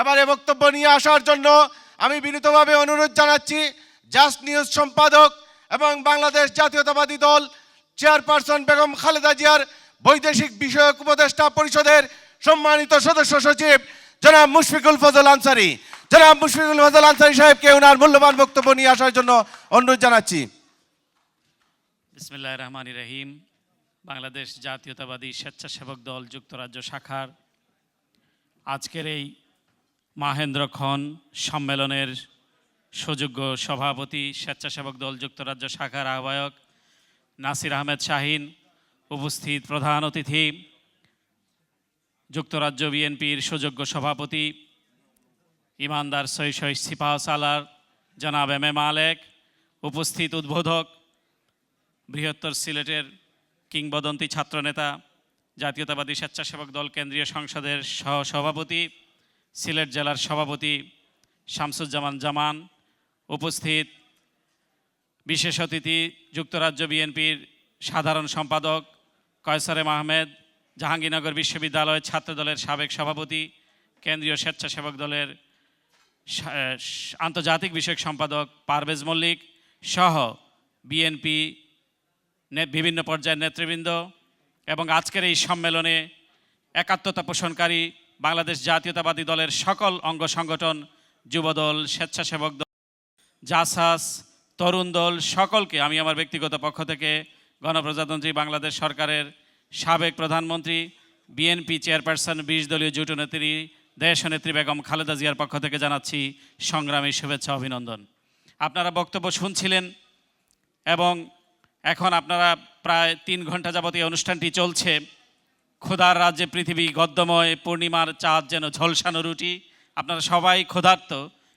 এবারে বক্তব্য নিয়ে আসার জন্য আমি বিনীতভাবে অনুরোধ জানাচ্ছি জাস্ট নিউজ সম্পাদক এবং বাংলাদেশ জাতীয়তাবাদী দল চেয়ারপারসন বেগম খালেদা জিয়ার বৈদেশিক বিষয়ক উপদেষ্টা পরিষদের সম্মানিত সদস্য সচিব জনাব মুশফিকুল ফজল আনসারি। জনাব মুশফিকুল ফজল আনসারি সাহেবকে ওনার মূল্যবান বক্তব্য নিয়ে আসার জন্য অনুরোধ জানাচ্ছি। বিসমিল্লাহ রহমান রহিম। বাংলাদেশ জাতীয়তাবাদী স্বেচ্ছাসেবক দল যুক্তরাজ্য শাখার আজকের এই মাহেন্দ্র খন সম্মেলনের সুযোগ্য সভাপতি, স্বেচ্ছাসেবক দল, যুক্তরাজ্য শাখার আহ্বায়ক নাসির আহমেদ শাহিন, উপস্থিত প্রধান অতিথি, যুক্তরাজ্য বিএনপির সুযোগ্য সভাপতি, ইমানদার সৈ সৈ সিপাহ সালার জনাব এম এ মালেক, উপস্থিত উদ্বোধক, বৃহত্তর সিলেটের কিংবদন্তি ছাত্রনেতা, জাতীয়তাবাদী স্বেচ্ছাসেবক দল, কেন্দ্রীয় সংসদের সহ সভাপতি সিলেট জেলার সভাপতি শামসুজ্জামান জামান, উপস্থিত বিশেষ অতিথি যুক্তরাজ্য বিএনপির সাধারণ সম্পাদক কয়সারেম আহমেদ জাহাঙ্গীরনগর বিশ্ববিদ্যালয় ছাত্রদলের সাবেক সভাপতি, কেন্দ্রীয় স্বেচ্ছাসেবক দলের আন্তর্জাতিক বিষয়ক সম্পাদক পারভেজ মল্লিক সহ বিএনপি বিভিন্ন পর্যায়ের নেতৃবৃন্দ এবং আজকের এই সম্মেলনে একাত্মতা পোষণকারী বাংলাদেশ জাতীয়তাবাদী দলের সকল অঙ্গ সংগঠন, যুবদল, স্বেচ্ছাসেবক দল, জাসাস, তরুণ দল, সকলকে আমি আমার ব্যক্তিগত পক্ষ থেকে গণপ্রজাতন্ত্রী বাংলাদেশ সরকারের সাবেক প্রধানমন্ত্রী, বিএনপি চেয়ারপারসন, বিশ দলীয় জুট নেত্রী দেশনেত্রী বেগম খালেদা জিয়ার পক্ষ থেকে জানাচ্ছি সংগ্রামী শুভেচ্ছা, অভিনন্দন। আপনারা বক্তব্য শুনছিলেন এবং এখন আপনারা প্রায় তিন ঘণ্টা যাবত এই অনুষ্ঠানটি চলছে। ক্ষুধার রাজ্যে পৃথিবী গদ্যময়, পূর্ণিমার চাঁদ যেন ঝলসানো রুটি। আপনারা সবাই ক্ষুধার্ত।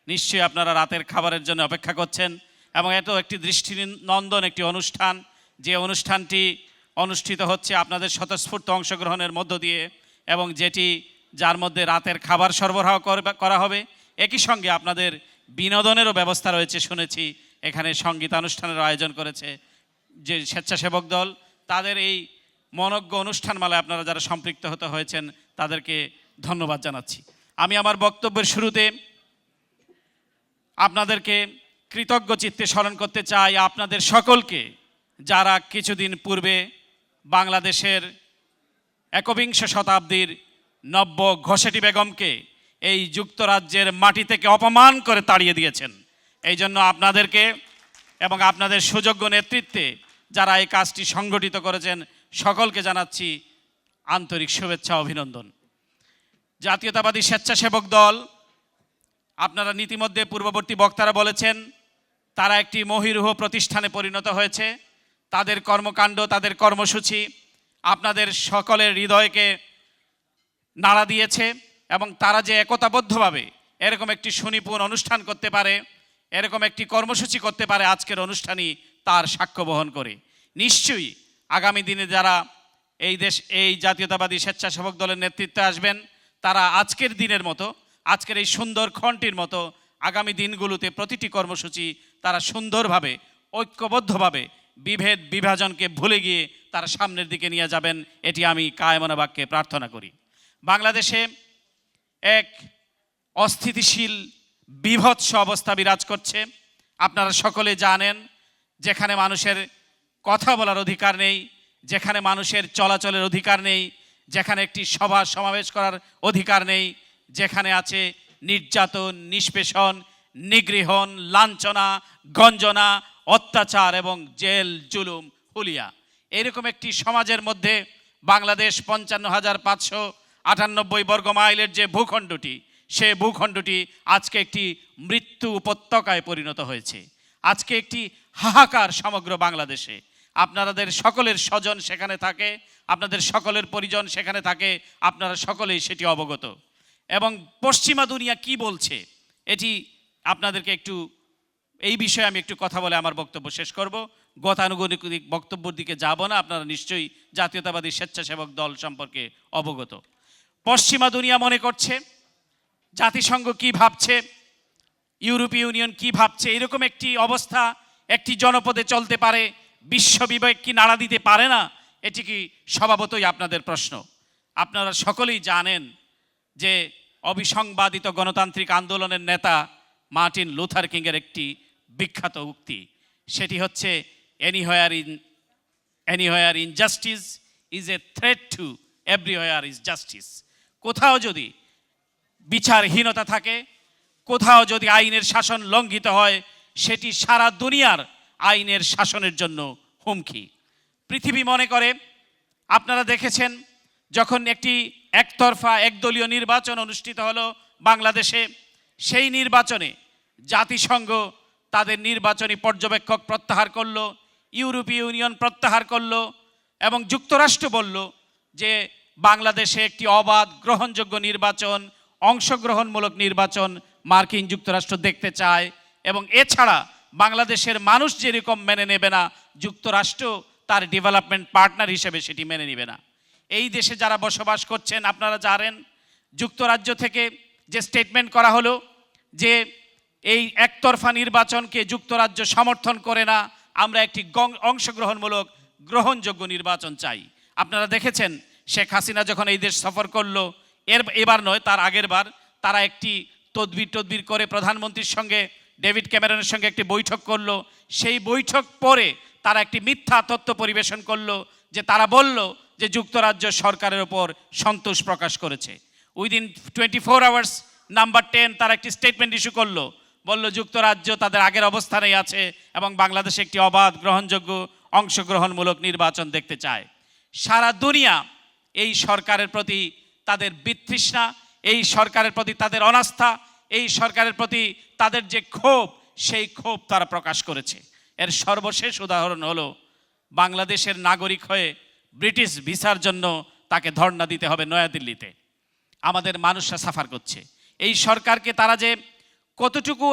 নিশ্চয়ই আপনারা রাতের খাবারের জন্য অপেক্ষা করছেন এবং এত একটি দৃষ্টি নন্দন একটি অনুষ্ঠান। যে অনুষ্ঠানটি অনুষ্ঠিত হচ্ছে আপনাদের স্বতঃস্ফূর্ত অংশগ্রহণের মধ্য দিয়ে এবং যেটি যার মধ্যে রাতের খাবার সরবরাহ করা হবে। একই সঙ্গে আপনাদের বিনোদনেরও ব্যবস্থা রয়েছে শুনেছি। এখানে সঙ্গীতানুষ্ঠানের আয়োজন করেছে যে স্বেচ্ছাসেবক দল। তাদের এই মনজ্ঞ অনুষ্ঠানমালায় আপনারা যারা সম্পৃক্ত হতে হয়েছেন, তাদেরকে ধন্যবাদ জানাচ্ছি। আমি আমার বক্তব্যের শুরুতে আপনাদেরকে কৃতজ্ঞ চিত্তে স্মরণ করতে চাই আপনাদের সকলকে যারা কিছুদিন পূর্বে বাংলাদেশের একবিংশ শতাব্দীর নব্য ঘোষেটি বেগমকে এই যুক্তরাজ্যের মাটি থেকে অপমান করে তাড়িয়ে দিয়েছেন। এই জন্য আপনাদেরকে এবং আপনাদের সুযোগ্য নেতৃত্বে যারা এই কাজটি সংগঠিত করেছেন সকলকে জানাচ্ছি আন্তরিক শুভেচ্ছা, অভিনন্দন। জাতীয়তাবাদী স্বেচ্ছাসেবক দল, আপনারা নীতিমধ্যে পূর্ববর্তী বক্তারা বলেছেন, তারা একটি মহিরুহ প্রতিষ্ঠানে পরিণত হয়েছে। তাদের কর্মকাণ্ড, তাদের কর্মসূচি আপনাদের সকলের হৃদয়কে নাড়া দিয়েছে এবং তারা যে একতাবদ্ধভাবে এরকম একটি সুনিপুণ অনুষ্ঠান করতে পারে, এরকম একটি কর্মসূচি করতে পারে, আজকের অনুষ্ঠানই তার সাক্ষ্য বহন করে। নিশ্চয়ই আগামী দিনে যারা এই দেশ, এই জাতীয়তাবাদী স্বেচ্ছাসেবক দলের নেতৃত্বে আসবেন, তারা আজকের দিনের মতো, আজকের এই সুন্দর ক্ষণটির মতো, আগামী দিনগুলোতে প্রতিটি কর্মসূচি তারা সুন্দরভাবে, ঐক্যবদ্ধভাবে, বিভেদ বিভাজনকে ভুলে গিয়ে তারা সামনের দিকে নিয়ে যাবেন, এটি আমি কায়মনা বাক্যে প্রার্থনা করি। বাংলাদেশে এক অস্থিতিশীল, বিভৎস অবস্থা বিরাজ করছে। আপনারা সকলে জানেন, যেখানে মানুষের কথা বলার অধিকার নেই, যেখানে মানুষের চলাচলের অধিকার নেই, যেখানে একটি সভা সমাবেশ করার অধিকার নেই, যেখানে আছে নির্যাতন, নিষ্পেষণ, নিগৃহণ, লাঞ্ছনা, গঞ্জনা, অত্যাচার এবং জেল, জুলুম, হুলিয়া। এরকম একটি সমাজের মধ্যে বাংলাদেশ পঞ্চান্ন হাজার পাঁচশো আটানব্বই বর্গ মাইলের যে ভূখণ্ডটি, সে ভূখণ্ডটি আজকে একটি মৃত্যু উপত্যকায় পরিণত হয়েছে। আজকে একটি হাহাকার সমগ্র বাংলাদেশে। আপনাদের সকলের স্বজন সেখানে থাকে, আপনাদের সকলের পরিজন সেখানে থাকে, আপনারা সকলেই সেটি অবগত। এবং পশ্চিমা দুনিয়া কি বলছে, এটি আপনাদেরকে একটু, এই বিষয়ে আমি একটু কথা বলে আমার বক্তব্য শেষ করব। গতানুগতিক বক্তব্যের দিকে যাব না, আপনারা নিশ্চয়ই জাতীয়তাবাদী স্বেচ্ছাসেবক দল সম্পর্কে অবগত। পশ্চিমা দুনিয়া মনে করছে, জাতিসংঘ কি ভাবছে, ইউরোপীয় ইউনিয়ন কি ভাবছে, এরকম একটি অবস্থা, একটি জনপদে চলতে পারে বিশ্ব বিবেক কি নাড়া দিতে পারে না? এটি কি স্বভাবতই আপনাদের প্রশ্ন? আপনারা সকলেই জানেন যে অবিসংবাদিত গণতান্ত্রিক আন্দোলনের নেতা মার্টিন লুথার কিংয়ের একটি বিখ্যাত উক্তি। সেটি হচ্ছে anywhere in anywhere injustice is a threat to everywhere is justice কোথাও যদি বিচারহীনতা থাকে, কোথাও যদি আইনের শাসন লঙ্ঘিত হয়, সেটি সারা দুনিয়ার আইনের শাসনের জন্য হুমকি। পৃথিবী মনে করে, আপনারা দেখেছেন, যখন একটি একতরফা একদলীয় নির্বাচন অনুষ্ঠিত হলো বাংলাদেশে, সেই নির্বাচনে জাতিসংঘ তাদের নির্বাচনী পর্যবেক্ষক প্রত্যাহার করল, ইউরোপীয় ইউনিয়ন প্রত্যাহার করল এবং যুক্তরাষ্ট্র বলল যে বাংলাদেশে একটি অবাধ গ্রহণযোগ্য নির্বাচন, অংশগ্রহণমূলক নির্বাচন মার্কিন যুক্তরাষ্ট্র দেখতে চায় এবং এছাড়া বাংলাদেশের মানুষ যেরকম মেনে নেবে না, যুক্তরাষ্ট্র তার ডেভেলপমেন্ট পার্টনার হিসেবে সেটি মেনে নেবে না। এই দেশে যারা বসবাস করছেন, আপনারা জানেন, যুক্তরাজ্য থেকে যে স্টেটমেন্ট করা হলো যে এই একতরফা নির্বাচনকে যুক্তরাজ্য সমর্থন করে না, আমরা একটি অংশগ্রহণমূলক গ্রহণযোগ্য নির্বাচন চাই। আপনারা দেখেছেন, শেখ হাসিনা যখন এই দেশ সফর করল, এর এবার নয়, তার আগের বার তারা একটি তদবির টদবির করে প্রধানমন্ত্রীর সঙ্গে ডেভিড ক্যামেরনের সঙ্গে একটি বৈঠক করল। সেই বৈঠক পরে তারা একটি মিথ্যা তথ্য পরিবেশন করল যে তারা বলল যে যুক্তরাজ্য সরকারের ওপর সন্তোষ প্রকাশ করেছে। Within twenty four hours number ten তারা একটি স্টেটমেন্ট ইস্যু করল। বলল, যুক্তরাজ্য তাদের আগের অবস্থানেই আছে এবং বাংলাদেশে একটি অবাধ, গ্রহণযোগ্য, অংশগ্রহণমূলক নির্বাচন দেখতে চায়। সারা দুনিয়া এই সরকারের প্রতি তাদের বিতৃষ্ণা, এই সরকারের প্রতি তাদের অনাস্থা এই সরকারের প্রতি তাদের যে ক্ষোভ, সেই ক্ষোভ তারা প্রকাশ করেছে। এর সর্বশেষ উদাহরণ হলো, বাংলাদেশের নাগরিক হয়ে ব্রিটিশ ভিসার জন্য তাকে ধর্ণা দিতে হবে নয়াদিল্লিতে। আমাদের মানুষরা সাফার করছে। এই সরকারকে তারা যে কতটুকু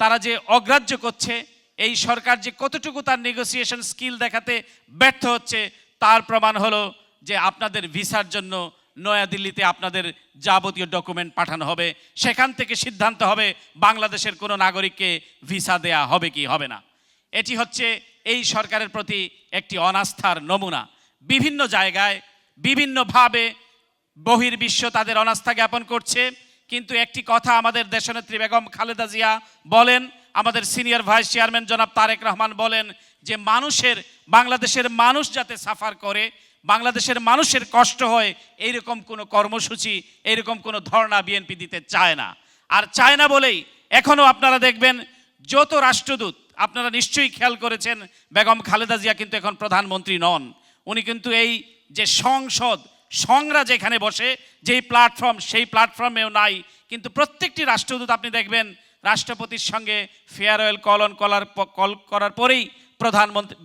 তারা যে অগ্রাহ্য করছে, এই সরকার যে কতটুকু তার নেগোসিয়েশন স্কিল দেখাতে ব্যর্থ হচ্ছে, তার প্রমাণ হলো যে আপনাদের ভিসার জন্য নয়াদিল্লিতে আপনাদের যাবতীয় ডকুমেন্ট পাঠানো হবে। সেখান থেকে সিদ্ধান্ত হবে বাংলাদেশের কোনো নাগরিককে ভিসা দেয়া হবে কি হবে না। এটি হচ্ছে এই সরকারের প্রতি একটি অনাস্থার নমুনা। বিভিন্ন জায়গায় বিভিন্নভাবে বহির্বিশ্ব তাদের অনাস্থা জ্ঞাপন করছে। কিন্তু একটি কথা আমাদের দেশনেত্রী বেগম খালেদা জিয়া বলেন, আমাদের সিনিয়র ভাইস চেয়ারম্যান জনাব তারেক রহমান বলেন যে, মানুষের, বাংলাদেশের মানুষ যাতে সাফার করে বাংলাদেশের মানুষের কষ্ট হয়, এইরকম কোনো কর্মসূচি, এইরকম কোনো ধর্ণা বিএনপি দিতে চায় না। আর চায় না বলেই এখনও আপনারা দেখবেন যত রাষ্ট্রদূত, আপনারা নিশ্চয়ই খেয়াল করেছেন, বেগম খালেদা জিয়া কিন্তু এখন প্রধানমন্ত্রী নন। উনি কিন্তু এই যে সংসদ সংরা যেখানে বসে, যেই প্ল্যাটফর্ম সেই প্ল্যাটফর্মেও নাই। কিন্তু প্রত্যেকটি রাষ্ট্রদূত আপনি দেখবেন, রাষ্ট্রপতির সঙ্গে ফেয়ারওয়েল কলন কলার কল করার পরেই প্রধানমন্ত্রী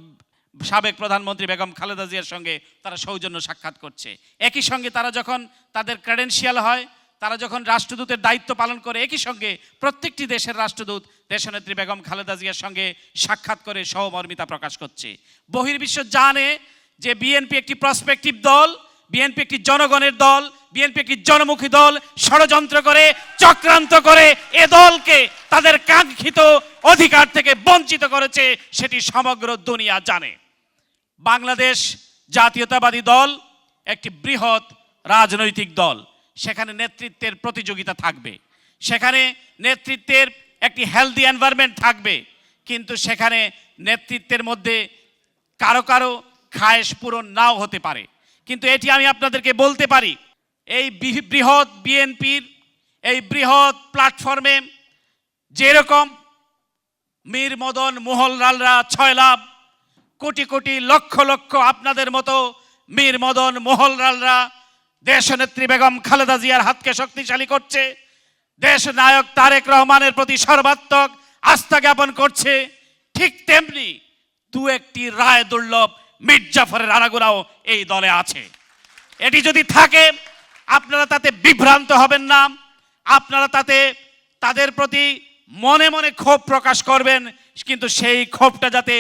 সাবেক প্রধানমন্ত্রী বেগম খালেদা জিয়ার সঙ্গে তারা সৌজন্য সাক্ষাৎ করছে। একই সঙ্গে তারা যখন তাদের ক্রেডেন্সিয়াল হয়, তারা যখন রাষ্ট্রদূতের দায়িত্ব পালন করে, একই সঙ্গে প্রত্যেকটি দেশের রাষ্ট্রদূত, দেশনেত্রী বেগম খালেদা জিয়ার সঙ্গে সাক্ষাৎ করে সহমর্মিতা প্রকাশ করছে। বহির্বিশ্ব জানে যে বিএনপি একটি প্রসপেক্টিভ দল, বিএনপি একটি জনগণের দল, বিএনপি একটি জনমুখী দল ষড়যন্ত্র করে, চক্রান্ত করে এ দলকে তাদের কাঙ্ক্ষিত অধিকার থেকে বঞ্চিত করেছে, সেটি সমগ্র দুনিয়া জানে। বাংলাদেশ জাতীয়তাবাদী দল, একটি বৃহৎ রাজনৈতিক দল। সেখানে নেতৃত্বের প্রতিযোগিতা থাকবে। সেখানে নেতৃত্বের একটি হেলদি এনভায়রনমেন্ট থাকবে। কিন্তু সেখানে নেতৃত্বের মধ্যে কারও কারও খায়েশ পূরণ নাও হতে পারে। কিন্তু এটি আমি আপনাদেরকে বলতে পারি, এই বৃহ- বৃহৎ বিএনপির, এই বৃহৎ প্ল্যাটফর্মে যেরকম মীর মদন মোহনলালরা ছয় লাভ কোটি কোটি লক্ষ লক্ষ আপনাদের মতো মীর মদন মোহনলালরা দেশনেত্রী বেগম খালেদা জিয়ার হাতকে শক্তিশালী করছে। দেশ নায়ক তারেক রহমানের প্রতি সর্বাত্মক আস্থা জ্ঞাপন করছে। ঠিক তেমনি দু একটি রায় দুর্লভ মির্জাফরের আনাগোনাও এই দলে আছে। এটি যদি থাকে, আপনারা তাতে বিভ্রান্ত হবেন না। আপনারা তাতে তাদের প্রতি মনে মনে ক্ষোভ প্রকাশ করবেন, কিন্তু সেই ক্ষোভটা যাতে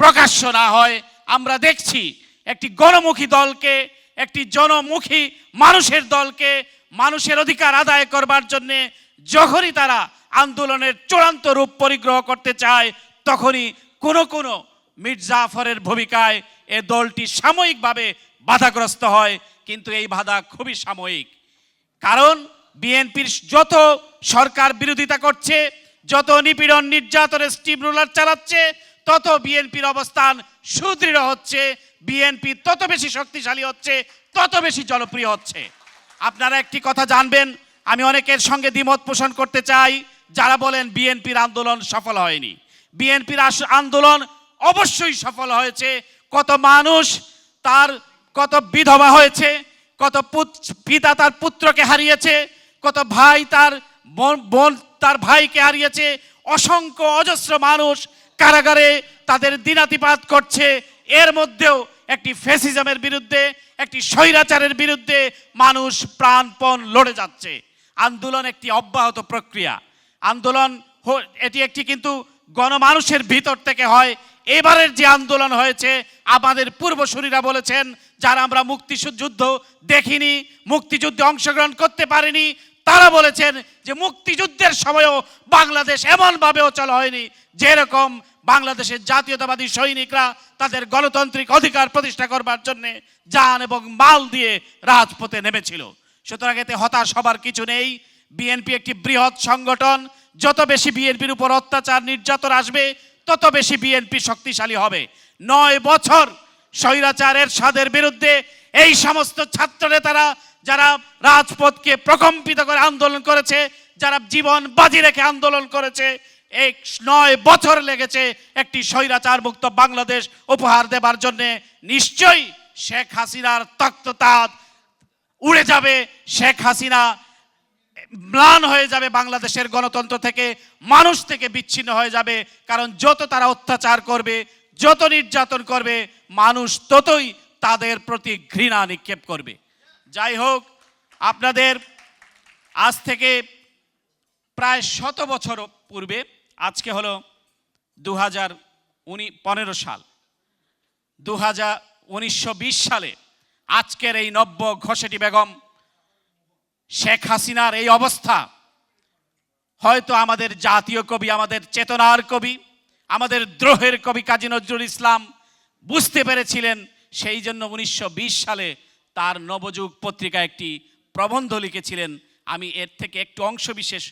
প্রকাশ্য না হয়, আমরা দেখছি একটি গণমুখী দলকে, একটি জনমুখী মানুষের দলকে মানুষের অধিকার আদায় করবার জন্য যখনই তারা আন্দোলনের চূড়ান্ত রূপ পরিগ্রহ করতে চায়, তখনই কোনো কোনো মির্জাফরের ভূমিকায় এ দলটি সাময়িকভাবে বাধাগ্রস্ত হয়, কিন্তু এই বাধা খুবই সাময়িক। কারণ বিএনপির যত সরকার বিরোধিতা করছে, যত নিপীড়ন নির্যাতনের স্টিম রোলার চালাচ্ছে তত বিএনপির অবস্থান সুদৃঢ় হচ্ছে, বিএনপি তত বেশি শক্তিশালী হচ্ছে, তত বেশি জনপ্রিয় হচ্ছে। আপনারা একটি কথা জানবেন, আমি অনেকের সঙ্গে দ্বিমত পোষণ করতে চাই, যারা বলেন বিএনপির আন্দোলন সফল হয়নি। বিএনপির আন্দোলন অবশ্যই সফল হয়েছে, কত মানুষ তার, কত বিধবা হয়েছে, কত পুত- তার পুত্রকে হারিয়েছে, কত ভাই তার বোন তার ভাইকে হারিয়েছে, অসংখ্য অজস্র মানুষ কারাগারে তাদের দিনাতিপাত করছে। এর মধ্যেও একটি ফেসিজমের বিরুদ্ধে, একটি স্বৈরাচারের বিরুদ্ধে মানুষ প্রাণপণ লড়ে যাচ্ছে। আন্দোলন একটি অব্যাহত প্রক্রিয়া। আন্দোলন এটি একটি কিন্তু গণমানুষের ভিতর থেকে হয়। এবারের যে আন্দোলন হয়েছে, আমাদের পূর্বসূরীরা বলেছেন, যারা আমরা মুক্তিযুদ্ধ দেখিনি, মুক্তিযুদ্ধে অংশগ্রহণ করতে পারিনি তারা বলেছেন যে মুক্তিযুদ্ধের সময়ও বাংলাদেশ এমনভাবে অচল হয়নি, যেরকম বাংলাদেশের জাতীয়তাবাদী সৈনিকরা তাদের গণতান্ত্রিক অধিকার প্রতিষ্ঠা করবার জন্য যান এবং মাল দিয়ে রাজপথে নেমেছিল। সুতরাং এতে হতাশ হবার কিছু নেই। বিএনপি একটি বৃহৎ সংগঠন, যত বেশি বিএনপির উপর অত্যাচার নির্যাতন আসবে, তত বেশি বিএনপি শক্তিশালী হবে। নয় বছর স্বৈরাচারের স্বাদের বিরুদ্ধে এই সমস্ত ছাত্র নেতারা যারা রাজপথকে প্রকম্পিত করে আন্দোলন করেছে, যারা জীবন বাজি রেখে আন্দোলন করেছে, এক নয় বছর লেগেছে একটি স্বৈরাচার মুক্ত বাংলাদেশ উপহার দেবার জন্য, নিশ্চয়ই শেখ হাসিনার তক্ততাৎ উড়ে যাবে। শেখ হাসিনা ম্লান হয়ে যাবে বাংলাদেশের গণতন্ত্র থেকে, মানুষ থেকে বিচ্ছিন্ন হয়ে যাবে, কারণ যত তারা অত্যাচার করবে, যত নির্যাতন করবে, মানুষ ততই তাদের প্রতি ঘৃণা নিক্ষেপ করবে। যাই হোক, আপনাদের আজ থেকে প্রায় শত বছর পূর্বে, আজকে হলো দু হাজার পনেরো সাল দু হাজার সালে আজকের এই নব্য ঘোষেটি বেগম শেখ হাসিনার এই অবস্থা। হয়তো আমাদের জাতীয় কবি, আমাদের চেতনার কবি, আমাদের দ্রোহের কবি কাজী নজরুল ইসলাম বুঝতে পেরেছিলেন সেই জন্য উনিশশো বিশ সালে তার নবযুগ পত্রিকা একটি প্রবন্ধ লিখেছিলেন। আমি এর থেকে একটু অংশ বিশেষ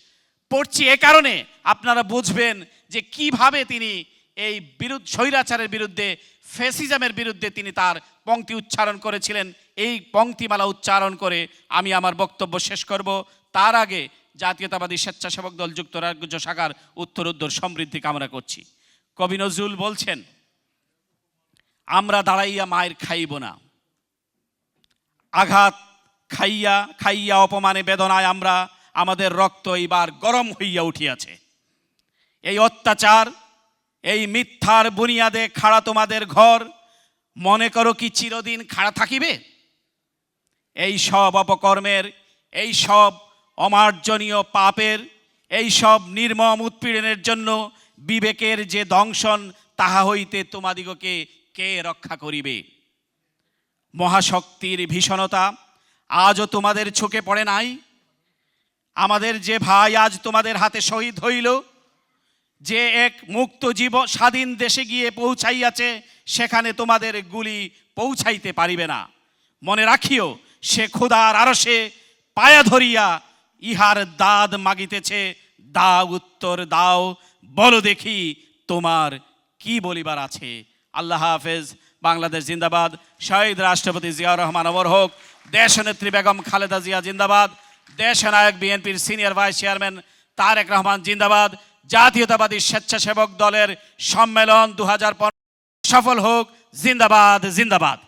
পড়ছি। এ কারণে আপনারা বুঝবেন যে কীভাবে তিনি এই বিরুদ্ধ, স্বৈরাচারের বিরুদ্ধে, ফেসিজমের বিরুদ্ধে তিনি তার পংক্তি উচ্চারণ করেছিলেন। এই পংক্তিমালা উচ্চারণ করে আমি আমার বক্তব্য শেষ করব। তার আগে জাতীয়তাবাদী স্বেচ্ছাসেবক দল যুক্তরাজ্য শাখার উত্তর উত্তর সমৃদ্ধি কামনা করছি। কবি নজরুল বলছেন, আমরা দাঁড়াইয়া মায়ের খাইব না। আঘাত, খাইয়া খাইয়া অপমানে বেদনায় আমরা আমাদের রক্ত এইবার গরম হইয়া উঠিয়াছে। এই অত্যাচার, এই মিথ্যার বুনিয়াদে খাড়া তোমাদের ঘর, মনে করো কি চিরদিন খাড়া থাকিবে? এই সব অপকর্মের, এই সব অমার্জনীয় পাপের, এই সব নির্মম উৎপীড়নের জন্য বিবেকের যে দংশন, তাহা হইতে তোমাদিগকে কে রক্ষা করিবে? মহাশক্তির ভীষণতা আজও তোমাদের চোখে পড়ে নাই? আমাদের যে ভাই আজ তোমাদের হাতে শহীদ হইল, যে এক মুক্ত জীব স্বাধীন দেশে গিয়ে পৌঁছাইয়াছে, সেখানে তোমাদের গুলি পৌঁছাইতে পারিবে না। মনে রাখিও, সে ক্ষুদার আরসে পায়া ধরিয়া ইহার দাদ মাগিতেছে। দা উত্তর দাও, বলো দেখি তোমার কি বলিবার আছে। আল্লাহ হাফেজ। বাংলাদেশ জিন্দাবাদ। শহীদ রাষ্ট্রপতি জিয়াউর রহমান অমর হোক, দেশনেত্রী বেগম খালেদা জিয়া জিন্দাবাদ দেশ নায়ক বিএনপির senior vice chairman Tarek Rahman জিন্দাবাদ, জাতীয়তাবাদী স্বেচ্ছাসেবক দলের সম্মেলন দু হাজার পনেরো সফল হোক, জিন্দাবাদ জিন্দাবাদ।